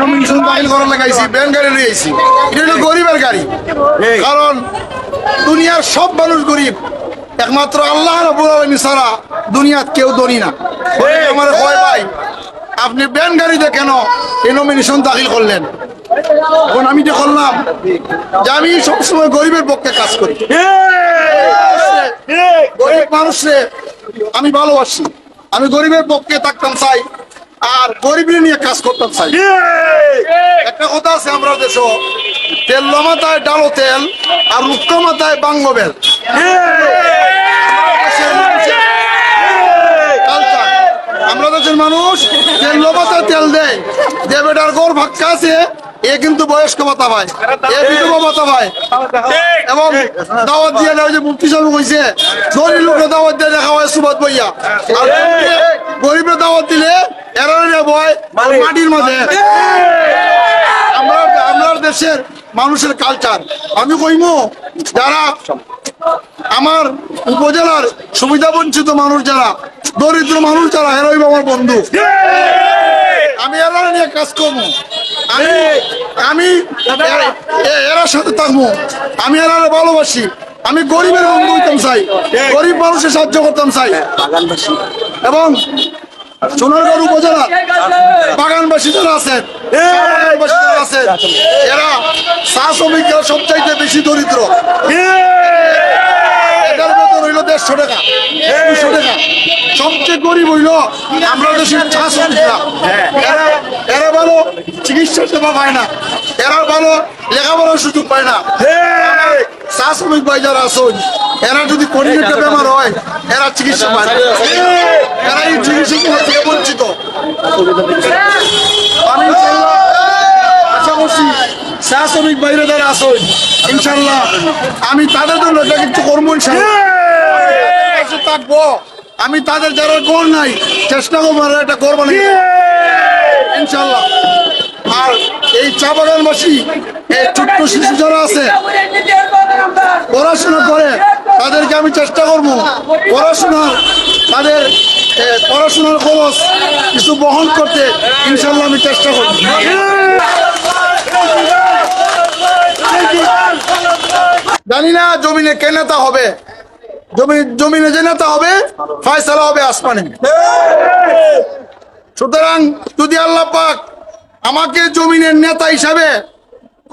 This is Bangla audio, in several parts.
নমিনেশন দাখিল করার লাগাইছি ব্যান গাড়ি রয়েছি এটা হলো গরিবের গাড়ি। কারণ দুনিয়ার সব মানুষ গরিব। একমাত্র আল্লাহ রবুল আলমী ছাড়া দুনিয়াত কেউ ধনী না। আমার কয় ভাই আপনি ব্যান গাড়িতে কেন এই নমিনেশন দাখিল করলেন? এখন আমি যে করলাম যে আমি সবসময় গরিবের পক্ষে কাজ করি। গরিব মানুষে আমি ভালোবাসি। আমি গরিবের পক্ষে থাকতাম চাই আর গরিবের নিয়ে কাজ করতাম চাই একটা কথা আছে আমরা দেশ তেল মাথায় ডালো তেল আর রুক্কা মাথায় বাঙ্গ বেল। Culture. আমরা দেশের মানুষ তেল মাথায় তেল দেয়। যে বেটার গড় ভাক্কা আছে এ কিন্তু বয়স্ক ভাতা পায় এ বিধবা ভাতা পায় এবং দাওয়াত দিয়ে দেওয়া যে মুক্তি সাহেব কইছে গরিব লোকের দাওয়াত দিয়ে দেখা হয় সুবাদ বইয়া। আর গরিবের দাওয়াত দিলে এরা বয় মাটির মাঝে। আমরা আমরা দেশের মানুষের কালচার আমি কইমু যারা আমার উপজেলার সুবিধা বঞ্চিত মানুষ যারা দরিদ্র মানুষ যারা এরাই আমার বন্ধু। আমি এরা নিয়ে কাজ করব। আমি আমি এ- এ- এরার সাথে থাকব। আমি এরা ভালোবাসি। আমি গরিবের বন্ধু হইতাম চাই। গরিব মানুষের সাহায্য করতাম চাই। এবং উপজেলা বাগানবাসী যারা আছেন বাগানবাসী যারা আছেন এরা চা শ্রমিকরা সবচাইতে বেশি দরিদ্র। এটার দেড়শো টাকা দুশো টাকা। সবচেয়ে গরিব হইল আমরা দেশের চা শ্রমিকরা। এরা এরা ভালো চিকিৎসা সেবা পায় না। এরা ভালো লেখাপড়ার সুযোগ পায় না। চা শ্রমিক ভাই যারা আছেন এরা যদি কর্মীটা বেমার হয় এরা চিকিৎসা পায়। এরা এই চিকিৎসা থেকে বঞ্চিত। আমি আশা করছি চা শ্রমিক বাইরে যারা ইনশাল্লাহ আমি তাদের জন্য এটা কিছু করব ইনশাল্লাহ। পাশে থাকব। আমি তাদের যারা গোল নাই চেষ্টা করব এটা করব না। ইনশাল্লাহ। আর এই চা বাগানবাসী এই ছোট্ট শিশু যারা আছে পড়াশোনা করে তাদেরকে আমি চেষ্টা করব পড়াশোনা, তাদের পড়াশোনার খরচ কিছু বহন করতে ইনশাল্লাহ আমি চেষ্টা করব। জানি না জমিনে কে নেতা হবে। জমি, জমিনে যে নেতা হবে, ফয়সালা হবে আসমানে। সুতরাং যদি আল্লাহ পাক আমাকে জমিনের নেতা হিসাবে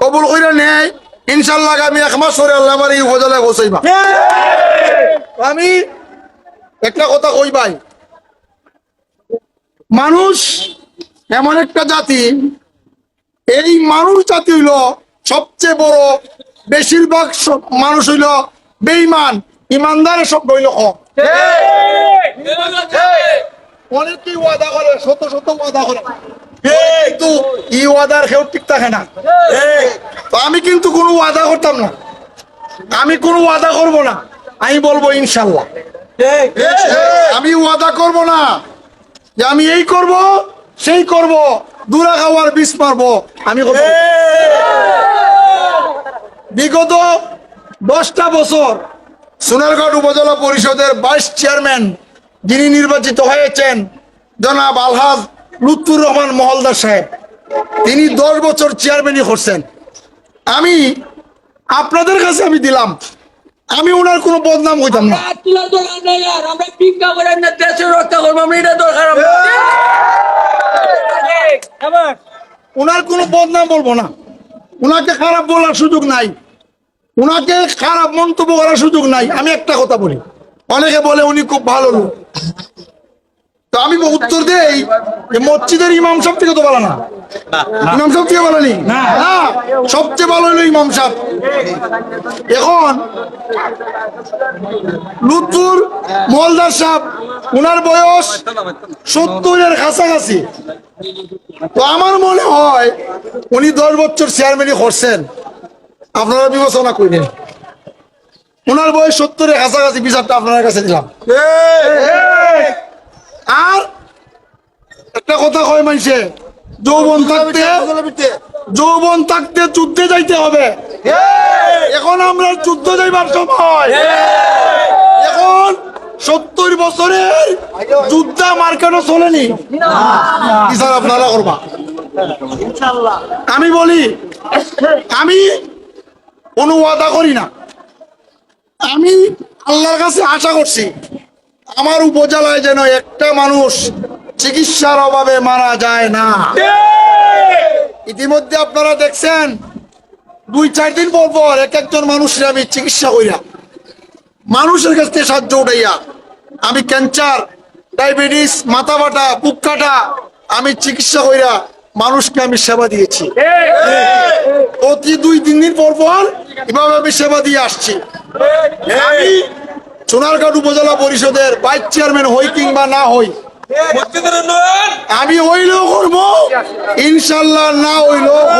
কবুল করে নেয় ইনশাল্লাহ আমি এক মাস পরে আল্লাহ আমার এই উপজেলায় বসাইবা আমি একটা কথা কই ভাই? মানুষ এমন একটা জাতি এই মানুষ জাতি হইল সবচেয়ে বড় বেশিরভাগ মানুষ হইল বেইমান ইমানদারের সব হইল কম অনেকেই ওয়াদা করে শত শত ওয়াদা করে। কিন্তু ই ওয়াদার কেউ ঠিক থাকে না। তো আমি কিন্তু কোনো ওয়াদা করতাম না। আমি কোনো ওয়াদা করব না। আমি বলব ইনশাল্লাহ। আমি ওয়াদা করব না। যে আমি এই করব সেই করব দূরা খাওয়ার বিষ মারবো আমি বিগত দশটা বছর সোনারগড় উপজেলা পরিষদের ভাইস চেয়ারম্যান যিনি নির্বাচিত হয়েছেন জনাব আলহাজ লুৎফুর রহমান মহলদার সাহেব। তিনি দশ বছর চেয়ারম্যানই করছেন। আমি আপনাদের কাছে আমি দিলাম। আমি ওনার কোনো বদনাম হইতাম না। আমরা ভিক্ষা করে না দেশের রক্ষা করব আমরা এটা দরকার ওনার কোনো বদনাম বলব না। ওনাকে খারাপ বলার সুযোগ নাই। ওনাকে খারাপ মন্তব্য করার সুযোগ নাই। আমি একটা কথা বলি। অনেকে বলে উনি খুব ভালো লোক। আমি উত্তর দেই মসজিদের ইমাম সাহেব থেকে তো বলা না। ইমাম সাহেব থেকে বলেনি না। সবচেয়ে ভালো হলো ইমাম সাহেব। এখন লুৎফুর মলদার সাহেব ওনার বয়স সত্তরের কাছাকাছি। তো আমার মনে হয় উনি দশ বছর চেয়ারম্যানই করছেন। আপনারা বিবেচনা করেন। ওনার বয়স সত্তরের কাছাকাছি বিচারটা আপনার কাছে দিলাম। আর একটা কথা কয় মানছে যৌবন থাকতে যৌবন থাকতে যুদ্ধে যাইতে হবে। এখন আমরা যুদ্ধ যাইবার সময়। এখন সত্তর বছরের যুদ্ধ মার্কেটও চলেনি? বিচার আপনারা করবা। আমি বলি আমি কোনো ওয়াদা করি না। আমি আল্লাহর কাছে আশা করছি। আমার উপজেলায় যেন একটা মানুষ চিকিৎসার অভাবে মারা যায় না। ইতিমধ্যে আপনারা দেখছেন দুই চার দিন পর পর এক একজন মানুষের আমি চিকিৎসা কইরা মানুষের কাছ থেকে সাহায্য উঠাইয়া আমি ক্যান্সার ডায়াবেটিস মাথা বাটা বুক কাটা আমি চিকিৎসা কইরা মানুষকে আমি সেবা দিয়েছি। প্রতি দুই তিন দিন পর পর এভাবে আমি সেবা দিয়ে আসছি। আমি সোনারঘাট উপজেলা পরিষদের ভাইস চেয়ারম্যান হই কিংবা না হই আমি হইলেও করব। ইনশাল্লাহ না ওই করব।